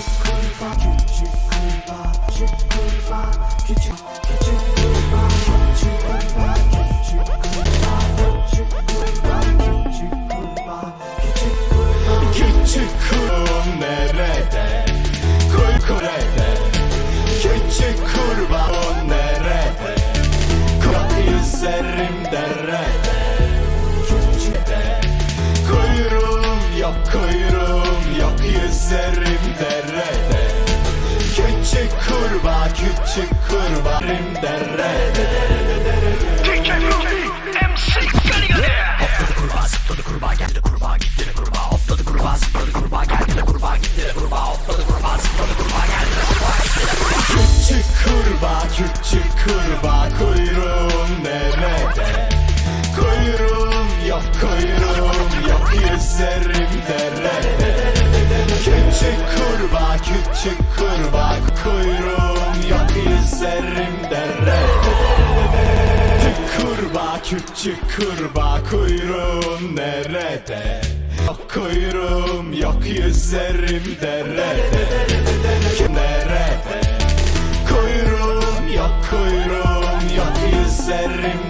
kurbağa küçük kurbağa küçük kurbağa küçük küçük kurbağa küçük kurbağa küçük kurbağa küçük kurbağa küçük kurbağa küçük kurbağa Küçük kurum nerede? Kurbağa küçük kurbağım derede Küçük kurbağa küçük kurbağa kuyruğum nerede? Kuyruğum yok kuyruğum yok yüzlerim yüzlerim derede Kurbağa küçük kurbağa kuyruğum nerede? Yok kuyruğum yok yüzlerim derede Nerede? Kuyruğum yok kuyruğum yok yüzlerim